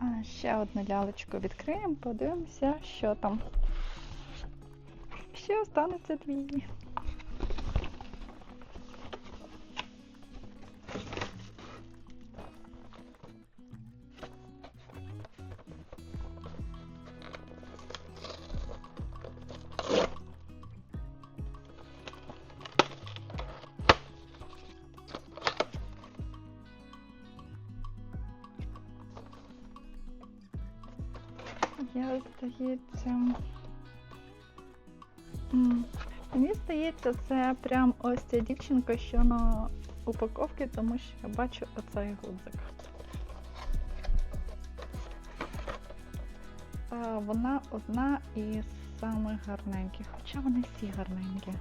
А ще одну лялечку відкриємо, подивимося, що там. Ще останеться дві. Я здається. Мені здається, це прям ось ця дівчинка, що на упаковці, тому що я бачу оцей гудзик. Вона одна із самих гарненьких, хоча вони всі гарненькі.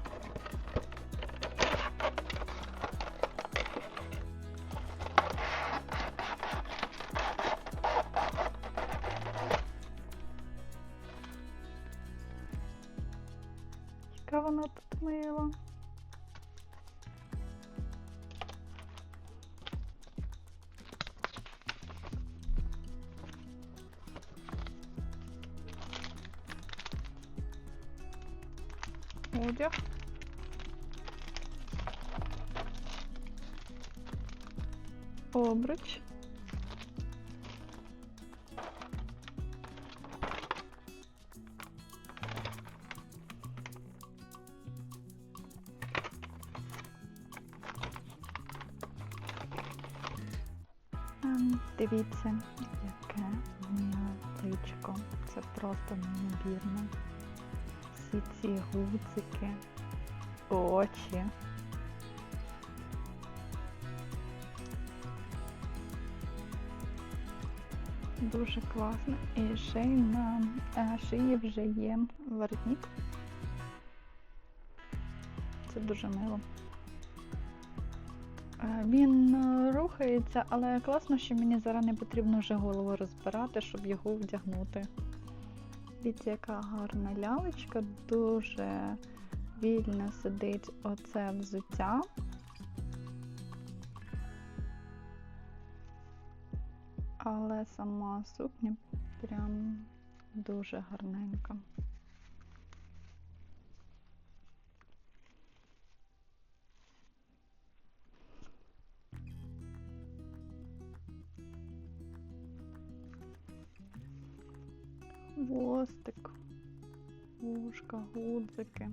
Яка вона тут мила. Одяг. Обруч. Дивіться, яке личко. Це просто неймовірно. Всі ці гудзики, очі. Дуже класно. І ще й на е, шиї вже є воротник. Це дуже мило. Е, Він е, рухається, але класно, що мені зараз не потрібно вже голову розбирати, щоб його вдягнути. Дивіться, яка гарна лялечка, дуже вільно сидить оце взуття. Але сама сукня прям дуже гарненька. Востик, вушка, гудзики.